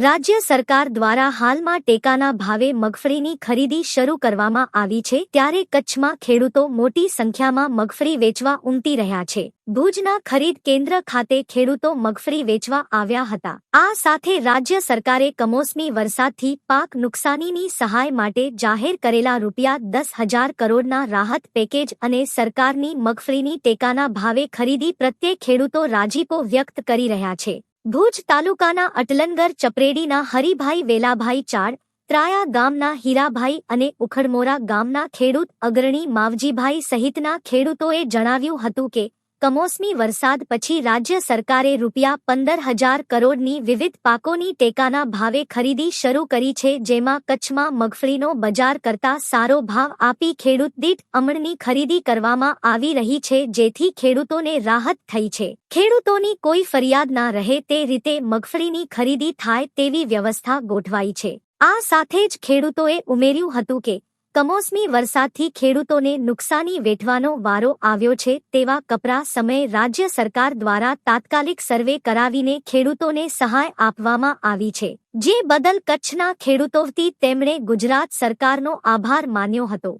રાજ્ય સરકાર દ્વારા હાલમાં ટેકાના ભાવે મગફળીની ખરીદી શરૂ કરવામાં આવી છે, ત્યારે કચ્છમાં ખેડૂતો મોટી સંખ્યામાં મગફળી વેચવા ઉમટી રહ્યા છે. ભુજના ખરીદ કેન્દ્ર ખાતે ખેડૂતો મગફળી વેચવા આવ્યા હતા. આ સાથે રાજ્ય સરકારે કમોસમી વરસાદથી પાક નુકસાનીની સહાય માટે જાહેર કરેલા રૂપિયા દસ હજાર કરોડના રાહત પેકેજ અને સરકારની મગફળીની ટેકાના ભાવે ખરીદી પ્રત્યે ખેડૂતો રાજીપો વ્યક્ત કરી રહ્યા છે. ભુજ તાલુકાના અટલનગર ચપરેડીના હરિભાઈ વેલાભાઈ ચાડ, ત્રાયા ગામના હીરાભાઈ અને ઉખડમોરા ગામના ખેડૂત અગ્રણી માવજીભાઈ સહિતના ખેડૂતોએ જણાવ્યું હતું કે કમોસમી વરસાદ પછી રાજ્ય સરકારે રૂપિયા પંદર હજાર કરોડની વિવિધ પાકોની ટેકાના ભાવે ખરીદી શરૂ કરી છે, જેમાં કચ્છમાં મગફળીનો બજાર કરતા સારો ભાવ આપી ખેડૂત દીઠ અમણની ખરીદી કરવામાં આવી રહી છે, જેથી ખેડૂતોને રાહત થઈ છે. ખેડૂતોની કોઈ ફરિયાદ ના રહે તે રીતે મગફળીની ખરીદી થાય તેવી વ્યવસ્થા ગોઠવાઈ છે. આ સાથે જ ખેડૂતોએ ઉમેર્યું હતું કે કમોસમી વરસાદથી ખેડૂતોને નુકસાની વેઠવાનો વારો આવ્યો છે તેવા કપરા સમયે રાજ્ય સરકાર દ્વારા તાત્કાલિક સર્વે કરાવીને ખેડૂતોને સહાય આપવામાં આવી છે. જે બદલ કચ્છના ખેડૂતોથી તેમણે ગુજરાત સરકારનો આભાર માન્યો હતો.